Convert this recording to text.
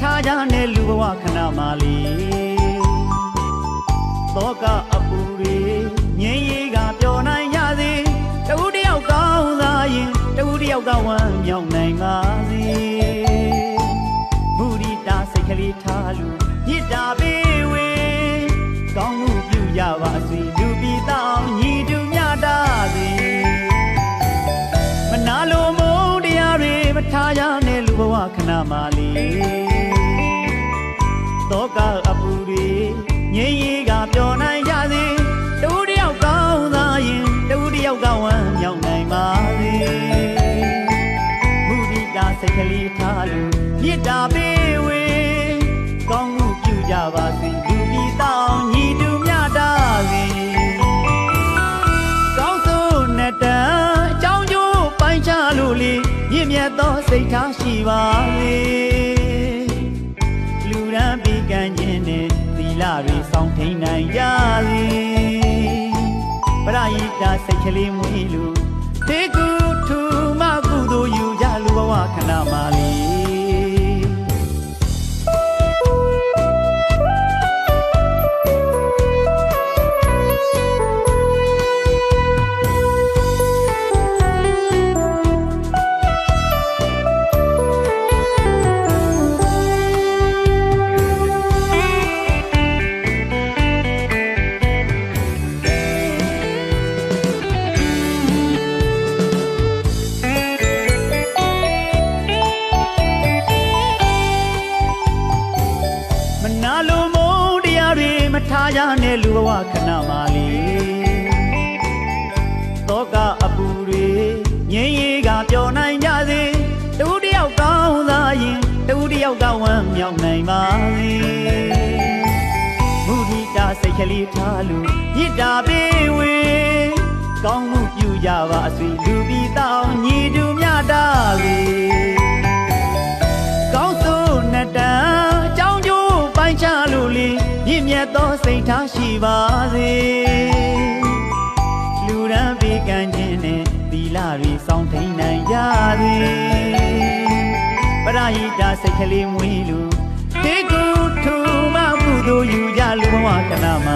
ထားကြနဲ့လူဘဝခဏမှလေးသောကအပူတွေငြိမ်းရေးကပျော်နိုင်ရစေတဦးတယောက်ကောင်းသာရင်တဦးတယောက်ကဝမ်းမြောက်နိုင်ပါစေမူရိတာစိတ်ကလေးထားလို့မြစ်တာပေးဝေကောင်းမှုပြုကြပါစေလူပြည်တောင်ညီတူမြတ်တာစေမနာလို ခဏမှလေးတောကအပူတွေငြိမ်းရေးကပျော်နိုင်ကြစေတူတယောက်ကောင်းသာရင်တူတယောက်ကဝမ်းမြောက်နိုင်ပါစေမုဒိတာစိတ်ကလေးထားလို့မြစ်တာပေးဝေကောင်းမှုပြုကြပါစေလူပြည်တောင်ညီတူမြတ်တာစေကောင်းစိုးနဲ့တန်အကြောင်းကျိုးပိုင်းခြားလို့လေမြင့်မြတ်သောစိတ်ထားရှိပါ စောင့်ထိန်နိုင်ကြလေပရဟိတစိတ်ကလေးမွေးလို့သေကုထူမကုသိုလ်ယူကြလူဘဝခဏမှလေ ထားကြနဲ့လူဘဝခဏမှလေးတောကအပူတွေငြိမ်းရေးကပျော်နိုင်ကြစေတူတယောက်ကောင်းသာရင်တူတယောက်ကဝမ်းမြောက်နိုင်ပါစေမုဒိတာစိတ်ကလေးထားလို့မြစ်တာပေးဝေကောင်းမှုပြုကြပါစေလူပြီး စိတ်ထားရှိပါစေလူရန်ပေးကမ်းခြင်းနဲ့သီလတွေစောင့်ထိန်နိုင်ကြစေပရဟိတစိတ်ကလေးမွေးလို့တေကုထူမကုသိုလ်ယူကြလူဘဝကနာမလေး